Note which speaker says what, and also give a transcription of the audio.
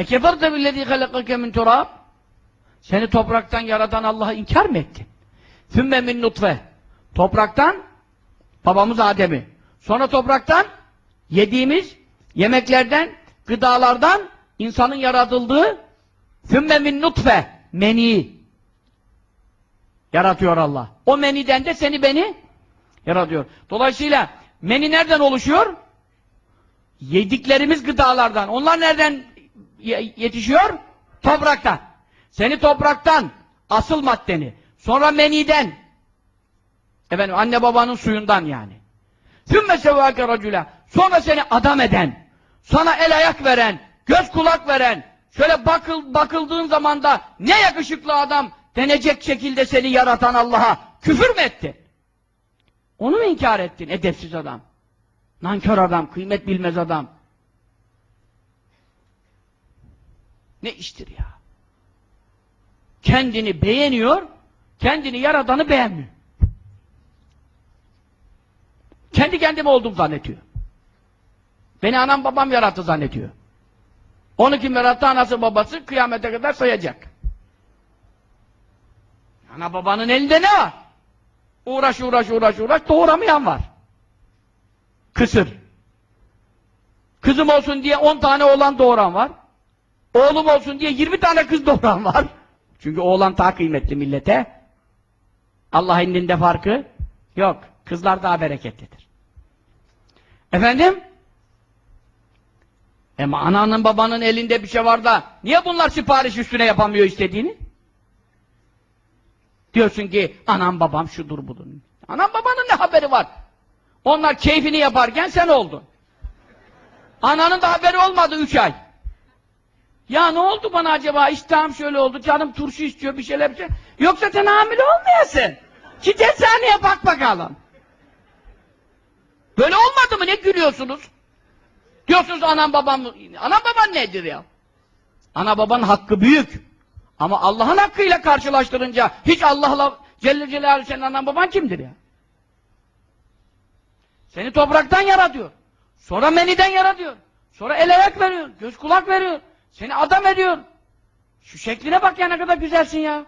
Speaker 1: E keferte billezî halakake min turab. Seni topraktan yaratan Allah'ı inkar mı ettin? Sümme min nutfe. Topraktan babamız Adem'i. Sonra topraktan yediğimiz yemeklerden, gıdalardan insanın yaratıldığı sümme min nutfe meni yaratıyor Allah. O meniden de seni beni yaratıyor. Dolayısıyla meni nereden oluşuyor? Yediklerimiz gıdalardan. Onlar nereden yetişiyor? Topraktan. Seni topraktan, asıl maddeni. Sonra meniden. Efendim anne babanın suyundan yani. Sümme sevâke racüle. Sonra seni adam eden, sana el ayak veren, göz kulak veren, şöyle bakıl, bakıldığın zaman da ne yakışıklı adam denecek şekilde seni yaratan Allah'a küfür mü ettin? Onu mu inkar ettin edepsiz adam? Nankör adam, kıymet bilmez adam. Ne iştir ya? Kendini beğeniyor, kendini yaratanı beğenmiyor. Kendi kendime oldum zannediyor. Beni anam babam yarattı zannediyor. Onu kim yarattı? Anası babası kıyamete kadar sayacak. Ana babanın elinde ne var? Uğraş uğraş uğraş uğraş doğuramayan var. Kısır. Kızım olsun diye 10 tane oğlan doğuran var. Oğlum olsun diye 20 tane kız doğuran var. Çünkü oğlan daha kıymetli millete. Allah indinde farkı yok. Kızlar daha bereketlidir. Efendim? Ama ananın babanın elinde bir şey var da niye bunlar sipariş üstüne yapamıyor istediğini? Diyorsun ki anam babam şudur budur. Anam babanın ne haberi var? Onlar keyfini yaparken sen oldun. Ananın da haberi olmadı üç ay. Ya ne oldu bana acaba? İştahım şöyle oldu. Canım turşu istiyor bir şeyler bir şey. Yoksa sen hamile olmayasın. Git eczaneye bak bakalım. Böyle olmadı mı? Ne gülüyorsunuz? Diyorsunuz anam babam Anam baban nedir ya? Ana babanın hakkı büyük. Ama Allah'ın hakkıyla karşılaştırınca hiç Allah'la Celle Celaluhu senin anan baban kimdir ya? Seni topraktan yaratıyor. Sonra meniden yaratıyor. Sonra el ayak veriyor. Göz kulak veriyor. Seni adam ediyor. Şu şekline bak ya ne kadar güzelsin ya.